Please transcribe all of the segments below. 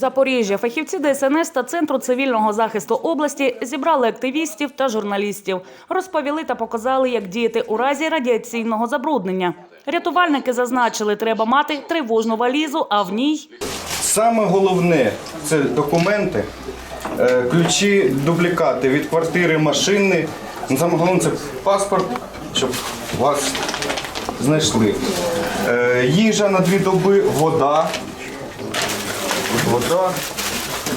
Запоріжжя, фахівці ДСНС та Центру цивільного захисту області зібрали активістів та журналістів, розповіли та показали, як діяти у разі радіаційного забруднення. Рятувальники зазначили, треба мати тривожну валізу, а в ній Саме головне це документи, е, ключі, дублікати від квартири, машини. Ну, Саме головне це паспорт, щоб вас знайшли. Е, Їжа на дві доби, вода, вода,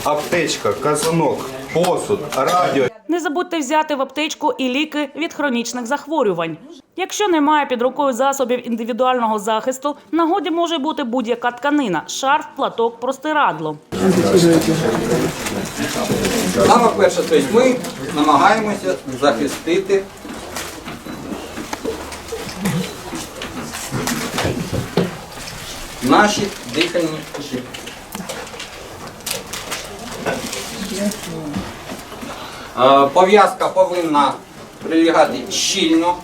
аптечка, казанок, посуд, радіо. не забудьте взяти в аптечку і ліки від хронічних захворювань. Якщо немає під рукою засобів індивідуального захисту, в нагоді може бути будь-яка тканина: шарф, платок, простирадло. Саме перше, тобто ми намагаємося захистити наші дихальні шляхи. Е, Пов'язка повинна прилягати щільно.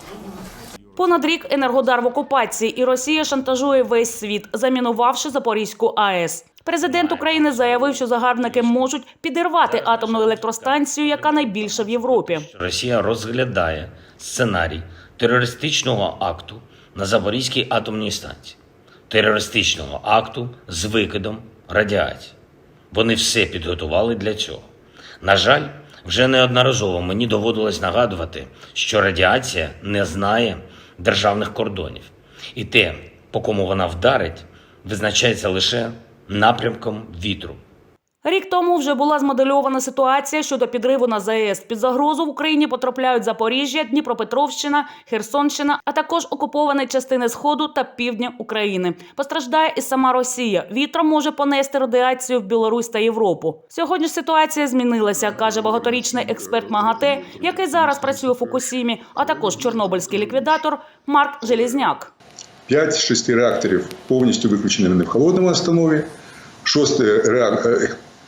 Понад рік енергодар в окупації, і Росія шантажує весь світ, замінувавши Запорізьку АЕС. Президент України заявив, що загарбники можуть підірвати атомну електростанцію, яка найбільша в Європі. Росія розглядає сценарій терористичного акту на Запорізькій атомній станції, терористичного акту з викидом радіації. Вони все підготували для цього. На жаль, вже неодноразово мені доводилось нагадувати, що радіація не знає державних кордонів, і те, по кому вона вдарить, визначається лише напрямком вітру. Рік тому вже була змодельована ситуація щодо підриву на ЗАЕС. Під загрозу в Україні потрапляють Запоріжжя, Дніпропетровщина, Херсонщина, а також окуповані частини сходу та півдня України. Постраждає і сама Росія. Вітром може понести радіацію в Білорусь та Європу. Сьогодні ж ситуація змінилася, каже багаторічний експерт МАГАТЕ, який зараз працює у Фукусімі, а також чорнобильський ліквідатор Марк Желізняк. 5 з 6 реакторів повністю виключені вони в холодному установі, шостий реак...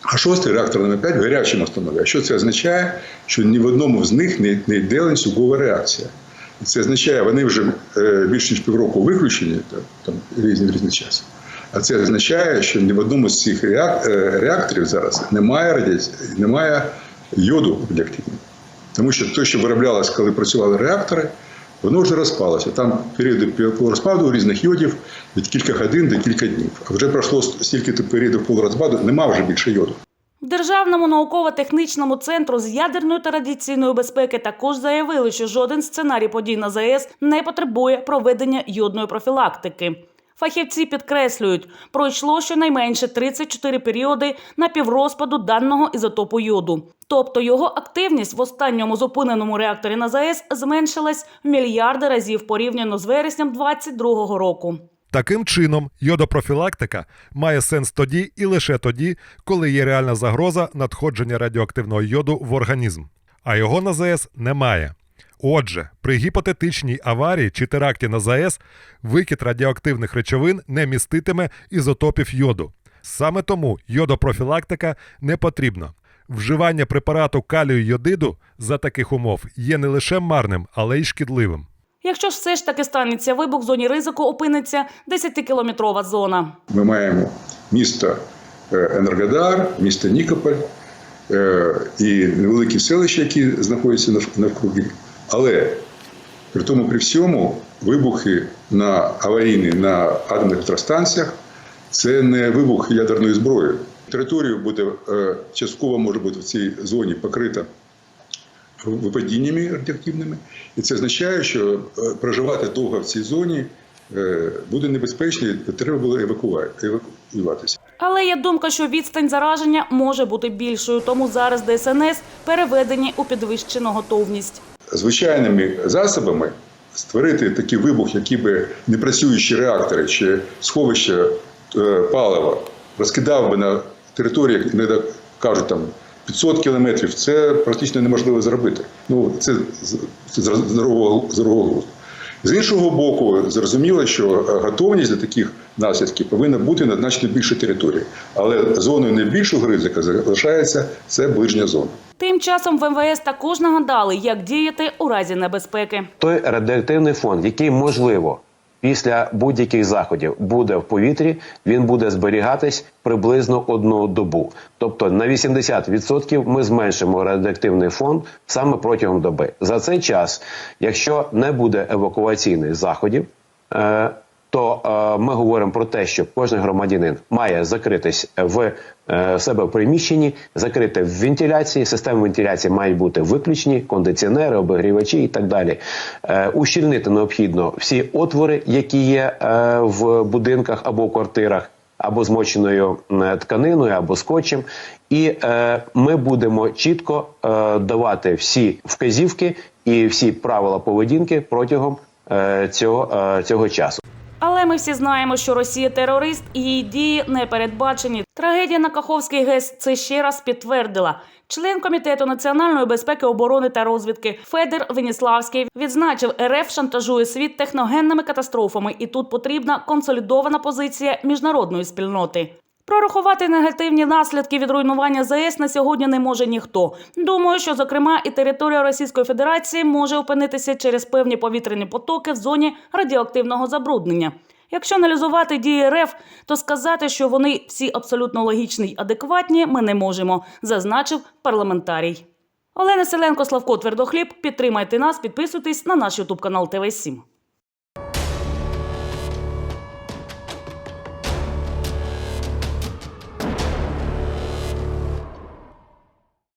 а шостий реактор номер 5 в гарячому установі. А що це означає? Що ні в одному з них не, не йде ланцюгова реакція. І це означає, вони вже е, більш ніж півроку виключені, та- там різні в різний час. А це означає, що ні в одному з цих е, реакторів зараз немає радіації, немає йоду радіоактивного. Тому що те, що вироблялось, коли працювали реактори, воно вже розпалося. Там періоди полурозпаду різних йодів від кілька годин до кілька днів. А вже пройшло стільки періодів полурозпаду, нема вже більше йоду. Державному науково-технічному центру з ядерної та радіаційної безпеки також заявили, що жоден сценарій подій на ЗАЕС не потребує проведення йодної профілактики. Фахівці підкреслюють, пройшло щонайменше 34 періоди напіврозпаду даного ізотопу йоду. Тобто його активність в останньому зупиненому реакторі на ЗАЕС зменшилась в мільярди разів порівняно з вереснем 2022 року. Таким чином, йодопрофілактика має сенс тоді і лише тоді, коли є реальна загроза надходження радіоактивного йоду в організм, а його на ЗАЕС немає. Отже, при гіпотетичній аварії чи теракті на ЗАЕС викид радіоактивних речовин не міститиме ізотопів йоду. Саме тому йодопрофілактика не потрібна. Вживання препарату калію йодиду за таких умов є не лише марним, але й шкідливим. Якщо ж все ж таки станеться вибух, в зоні ризику опиниться 10-кілометрова зона. Ми маємо місто е, Енергодар, місто Нікополь е, і невеликі селища, які знаходяться нав- навкруги. Але при тому при всьому вибухи на аварійні на атомних електростанціях це не вибух ядерної зброї. Територія буде е, частково може бути в цій зоні покрита випадіннями радіоактивними, і це означає, що е, проживати довго в цій зоні е, буде небезпечно, і треба було евакуюватися. Але є думка, що відстань зараження може бути більшою, тому зараз ДСНС переведені у підвищену готовність. Звичайними засобами створити такий вибух, які би непрацюючі реактори чи сховища е, палива розкидав би на території, як іноді кажуть, там 500 кілометрів, це практично неможливо зробити. Ну, це з- здорового. З іншого боку, зрозуміло, що е, готовність до таких наслідків повинна бути на значно більшій території. Але зоною найбільшого ризика залишається це ближня зона. Тим часом в МВС також нагадали, як діяти у разі небезпеки. той радіоактивний фон, який можливо після будь-яких заходів буде в повітрі, він буде зберігатись приблизно одну добу. Тобто на 80% ми зменшимо радіоактивний фон саме протягом доби. За цей час, якщо не буде евакуаційних заходів, е, то е, ми говоримо про те, що кожен громадянин має закритись в е, себе в приміщенні, закрити в вентиляції. Системи вентиляції мають бути виключені, кондиціонери, обігрівачі і так далі. Е, ущільнити необхідно всі отвори, які є е, в будинках або в квартирах. Або змоченою тканиною, або скотчем, і е, ми будемо чітко е, давати всі вказівки і всі правила поведінки протягом е, цього, е, цього часу. Але ми всі знаємо, що Росія терорист і її дії не передбачені. Трагедія на Каховській ГЕС це ще раз підтвердила. Член комітету національної безпеки, оборони та розвідки Федір Веніславський відзначив, РФ шантажує світ техногенними катастрофами, і тут потрібна консолідована позиція міжнародної спільноти. Прорахувати негативні наслідки від руйнування ЗАЕС на сьогодні не може ніхто. Думаю, що зокрема і територія Російської Федерації може опинитися через певні повітряні потоки в зоні радіоактивного забруднення. Якщо аналізувати дії РФ, то сказати, що вони всі абсолютно логічні й адекватні, ми не можемо, зазначив парламентарій. Олена Селенко, Славко Твердохліб. Підтримайте нас, підписуйтесь на наш Ютуб канал ТВ 7